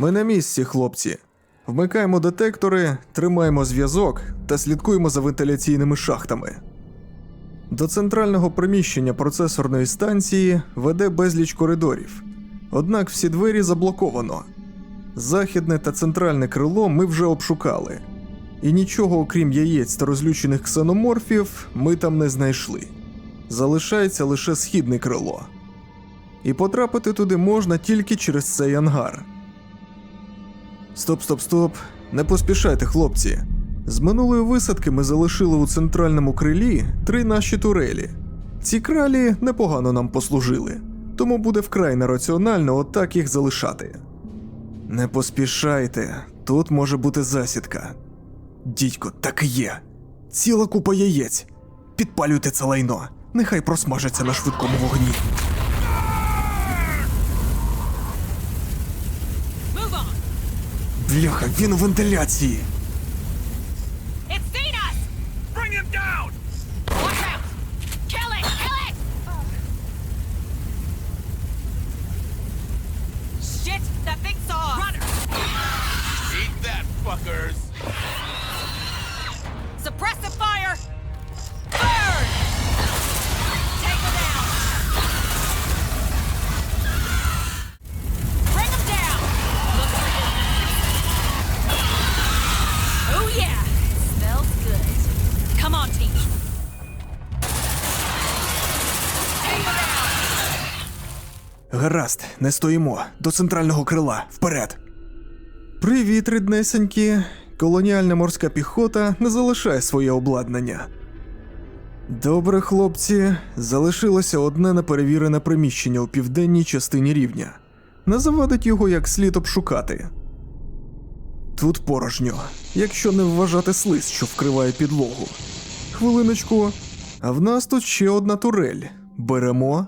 Ми на місці, хлопці. Вмикаємо детектори, тримаємо зв'язок та слідкуємо за вентиляційними шахтами. До центрального приміщення процесорної станції веде безліч коридорів. Однак всі двері заблоковано. Західне та центральне крило ми вже обшукали. І нічого окрім яєць та розлючених ксеноморфів ми там не знайшли. Залишається лише східне крило. І потрапити туди можна тільки через цей ангар. Стоп, стоп, стоп. Не поспішайте, хлопці. З минулої висадки ми залишили у центральному крилі три наші турелі. Ці кралі непогано нам послужили, тому буде вкрай нераціонально отак їх залишати. Не поспішайте, тут може бути засідка. Дідько, так і є. Ціла купа яєць. Підпалюйте це лайно. Нехай просмажиться на швидкому вогні. Бляха, він у вентиляції. It's seen us! Гаразд, не стоїмо. До центрального крила. Вперед. Привіт, ріднесенькі. Колоніальна морська піхота не залишає своє обладнання. Добре, хлопці, залишилося одне неперевірене приміщення у південній частині рівня. Не завадить його як слід обшукати. Тут порожньо, якщо не вважати слиз, що вкриває підлогу. Хвилиночку, а в нас тут ще одна турель. Беремо